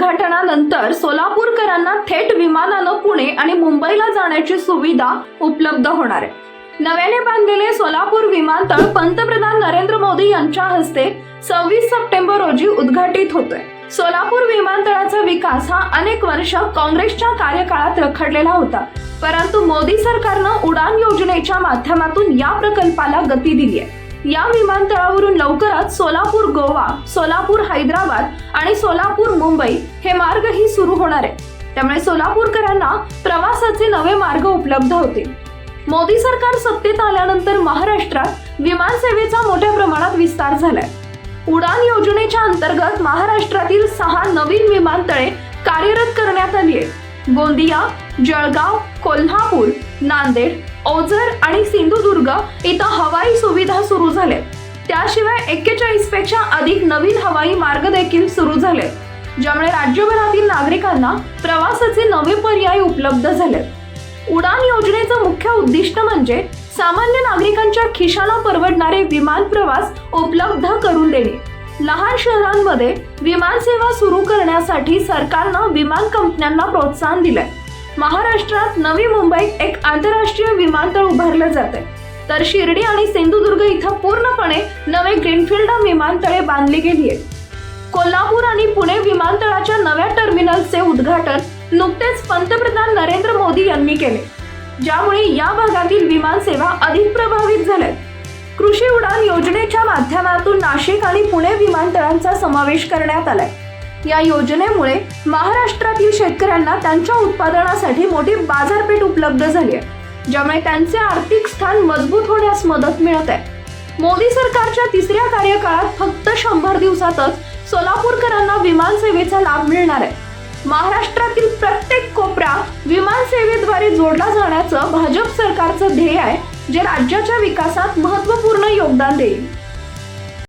उद्घाटनानंतर सोलापूरकरांना थेट विमानानं पुणे आणि मुंबईला जाण्याची सुविधा उपलब्ध होणार आहे. नव्याने बांधलेले सोलापूर विमानतळ पंतप्रधान नरेंद्र मोदी यांच्या हस्ते सव्वीस सप्टेंबर रोजी उद्घाटित होतोय. सोलापूर विमानतळाचा विकास हा अनेक वर्ष काँग्रेसच्या कार्यकाळात रखडलेला होता. परंतु मोदी सरकारनं उडान योजनेच्या माध्यमातून या प्रकल्पाला गती दिली आहे. या विमानतळावरून लवकरच सोलापूर गोवा सोलापूर हैदराबाद आणि सोलापूर मुंबई हे मार्गही सुरू होणार आहे. त्यामुळे सोलापूरकरांना प्रवासाचे नवे मार्ग उपलब्ध होतील. मोदी सरकार सत्तेत आल्यानंतर महाराष्ट्रात विमान सेवेचा मोठ्या प्रमाणात विस्तार झालाय. उडान योजनेच्या अंतर्गत महाराष्ट्रातील सहा नवीन विमानतळे कार्यरत करण्यात आली आहेत. गोंदिया जळगाव कोल्हापूर नांदेड ओझर आणि सिंधुदुर्ग इथं हवाई सुविधा सुरू झाल्या त्याशिवाय एक्केचाळीसपेक्षा अधिक नवीन हवाई मार्ग देखील सुरू झाले ज्यामुळे राज्यभरातील नागरिकांना प्रवासाचे नवे पर्याय उपलब्ध झाले उडान योजनेचं मुख्य उद्दिष्ट म्हणजे सामान्य नागरिकांच्या खिशाला परवडणारे विमान प्रवास उपलब्ध करून देणे. लहान शहरांमध्ये विमान सेवा सुरू करण्यासाठी सरकारनं विमान कंपन्यांना प्रोत्साहन दिलंय. महाराष्ट्रात नवी मुंबईत एक आंतरराष्ट्रीय विमानतळ उभारलं जात आहे तर शिर्डी आणि सिंधुदुर्ग इथं पूर्णपणे नवे ग्रीनफील्ड विमानतळे बांधली गेली आहेत. कोल्हापूर आणि पुणे विमानतळाच्या नव्या टर्मिनलचे उद्घाटन नुकतेच पंतप्रधान नरेंद्र मोदी यांनी केले. ज्यामुळे या भागातील विमानसेवा अधिक प्रभावित झाल्यात. कृषी उडान योजनेच्या माध्यमातून नाशिक आणि पुणे विमानतळांचा समावेश करण्यात आलाय. या योजनेमुळे महाराष्ट्रातील शेतकऱ्यांना त्यांच्या उत्पादनासाठी मोठी बाजारपेठ उपलब्ध झाली आहे ज्यामुळे त्यांचे आर्थिक स्थान मजबूत होण्यास मदत मिळत आहे. मोदी सरकारच्या तिसऱ्या कार्यकाळात फक्त शंभर दिवसातच सोलापूरकरांना विमान सेवेचा लाभ मिळणार आहे. महाराष्ट्रातील प्रत्येक कोपरा विमान सेवेद्वारे जोडला जाण्याचं भाजप सरकारचं ध्येय आहे जे राज्याच्या विकासात महत्त्वपूर्ण योगदान देईल.